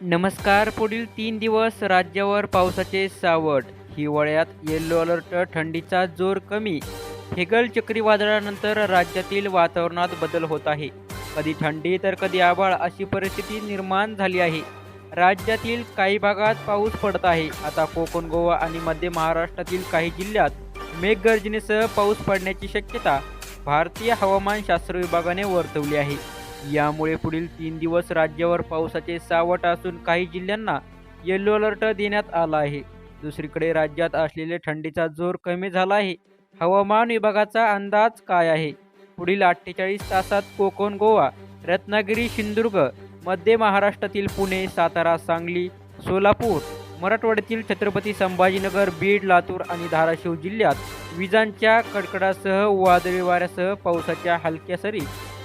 नमस्कार पुढील तीन दिवस राज्यावर पावसाचे सावट. हिवाळ्यात येल्लो अलर्ट थंडीचा जोर कमी. हेगल चक्रीवादळानंतर राज्यातील वातावरणात बदल होत आहे. कधी थंडी तर कधी आभाळ अशी परिस्थिती निर्माण झाली आहे. राज्यातील काही भागात पाऊस पडत आहे. आता कोकण गोवा आणि मध्य महाराष्ट्रातील काही जिल्ह्यात मेघगर्जनेसह पाऊस पडण्याची शक्यता भारतीय हवामानशास्त्र विभागाने वर्तवली आहे. यामुळे पुढील तीन दिवस राज्यावर पावसाचे सावट असून काही जिल्ह्यांना येलो अलर्ट देण्यात आला आहे. दुसरीकडे राज्यात असलेले थंडीचा जोर कमी झाला आहे. हवामान विभागाचा अंदाज काय आहे? पुढील अठ्ठेचाळीस तासात कोकण गोवा रत्नागिरी सिंधुदुर्ग मध्य महाराष्ट्रातील पुणे सातारा सांगली सोलापूर मराठवाड्यातील छत्रपती संभाजीनगर बीड लातूर आणि धाराशिव जिल्ह्यात विजांच्या कडकडासह वादळी वाऱ्यासह पावसाच्या हलक्या सरी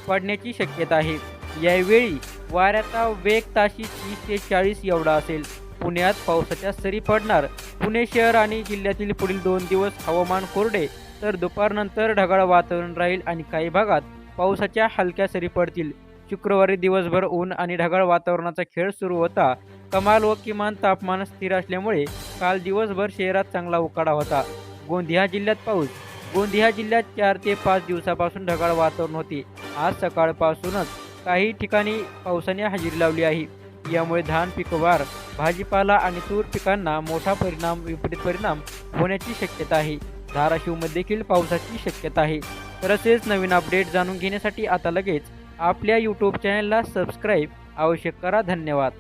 पडण्याची शक्यता आहे. यावेळी वाऱ्याचा वेग ताशी तीस ते चाळीस एवढा असेल. पुण्यात पावसाच्या सरी पडणार. पुणे शहर आणि जिल्ह्यातील पुढील दोन दिवस हवामान कोरडे तर दुपारनंतर ढगाळ वातावरण राहील आणि काही भागात पावसाच्या हलक्या सरी पडतील. शुक्रवारी दिवसभर ऊन आणि ढगाळ वातावरणाचा खेळ सुरू होता. कमाल व किमान तापमान स्थिर असल्यामुळे काल दिवसभर शहरात चांगला उकाडा होता. गोंदिया जिल्ह्यात पाऊस गोंदिया जिल्ह्यात चार ते पाच दिवसापासून ढगाळ वातावरण होते. आज सकाळपासूनच काही ठिकाणी पावसाने हजेरी लावली आहे. यामुळे धान पिकवार भाजीपाला आणि तूर पिकांना मोठा परिणाम विपरीत परिणाम होण्याची शक्यता आहे. धाराशिवमध्ये देखील पावसाची शक्यता आहे. तर असेच नवीन अपडेट जाणून घेण्यासाठी आता लगेच आपल्या यूट्यूब चॅनलला सबस्क्राईब आवश्यक करा. धन्यवाद.